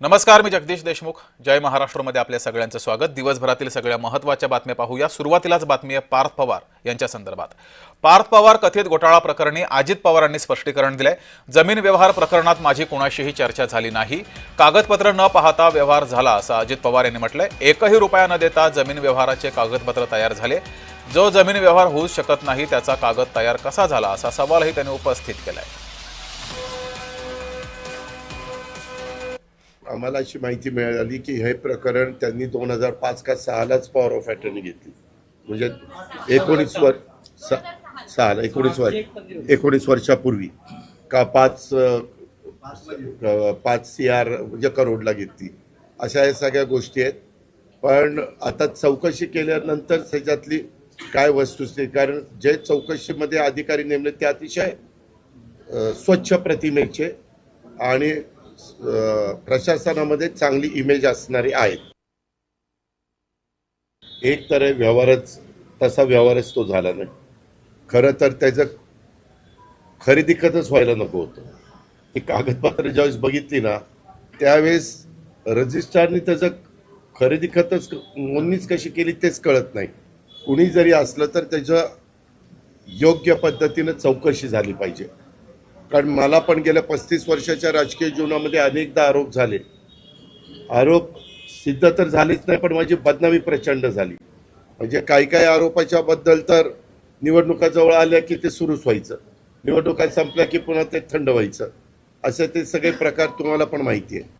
नमस्कार मी जगदीश देशमुख. जय महाराष्ट्रमध्ये आपल्या सगळ्यांचं स्वागत. दिवसभरातील सगळ्या महत्त्वाच्या बातम्या पाहूया. सुरुवातीलाच बातमी आहे पार्थ पवार यांच्या संदर्भात. पार्थ पवार कथित घोटाळा प्रकरणी अजित पवारांनी स्पष्टीकरण दिलंय. जमीन व्यवहार प्रकरणात माझी कुणाशीही चर्चा झाली नाही. कागदपत्र न पाहता व्यवहार झाला असं अजित पवार यांनी म्हटलंय. एकही रुपया न देता जमीन व्यवहाराचे कागदपत्र तयार झाले. जो जमीन व्यवहार होऊ शकत नाही त्याचा कागद तयार कसा झाला असा सवालही त्यांनी उपस्थित केलाय. आम्हाला अशी माहिती मिळाली की हे प्रकरण त्यांनी दोन हजार पाच का सहालाच पॉवर ऑफ अटर्नी घेतली. म्हणजे एकोणीस वर्ष स- सहाला एकोणीस वर्ष एकोणीस वर्षापूर्वी का पाच पाच सी आर म्हणजे करोडला घेतली. अशा या सगळ्या गोष्टी आहेत. पण आता चौकशी केल्यानंतर त्याच्यातली काय वस्तुस्थिती कारण जे चौकशीमध्ये अधिकारी नेमले ते अतिशय स्वच्छ प्रतिमेचे आणि प्रशासनामध्ये चांगली इमेज असणारे आहेत. एक तर व्यवहारच तसा व्यवहारच तो झाला नाही. खरं तर त्याचं खरेदी खतच व्हायला नको होतं. ती कागदपत्र ज्यावेळेस बघितली ना त्यावेळेस रजिस्ट्रारनी त्याचं खरेदी खतच नोंदणीच कशी केली तेच कळत नाही. कुणी जरी असलं तर त्याचं योग्य पद्धतीनं चौकशी झाली पाहिजे. कारण मला पण गेल्या पस्तीस वर्षाच्या राजकीय जीवनामध्ये अनेकदा आरोप झाले. आरोप सिद्ध तर झालेच नाही पण माझी बदनामी प्रचंड झाली. म्हणजे काही काही आरोपाच्या बद्दल तर निवडणुका जवळ आल्या की ते सुरूच व्हायचं. निवडणुका संपल्या की पुन्हा ते थंड व्हायचं. असे ते सगळे प्रकार तुम्हाला पण माहिती आहे.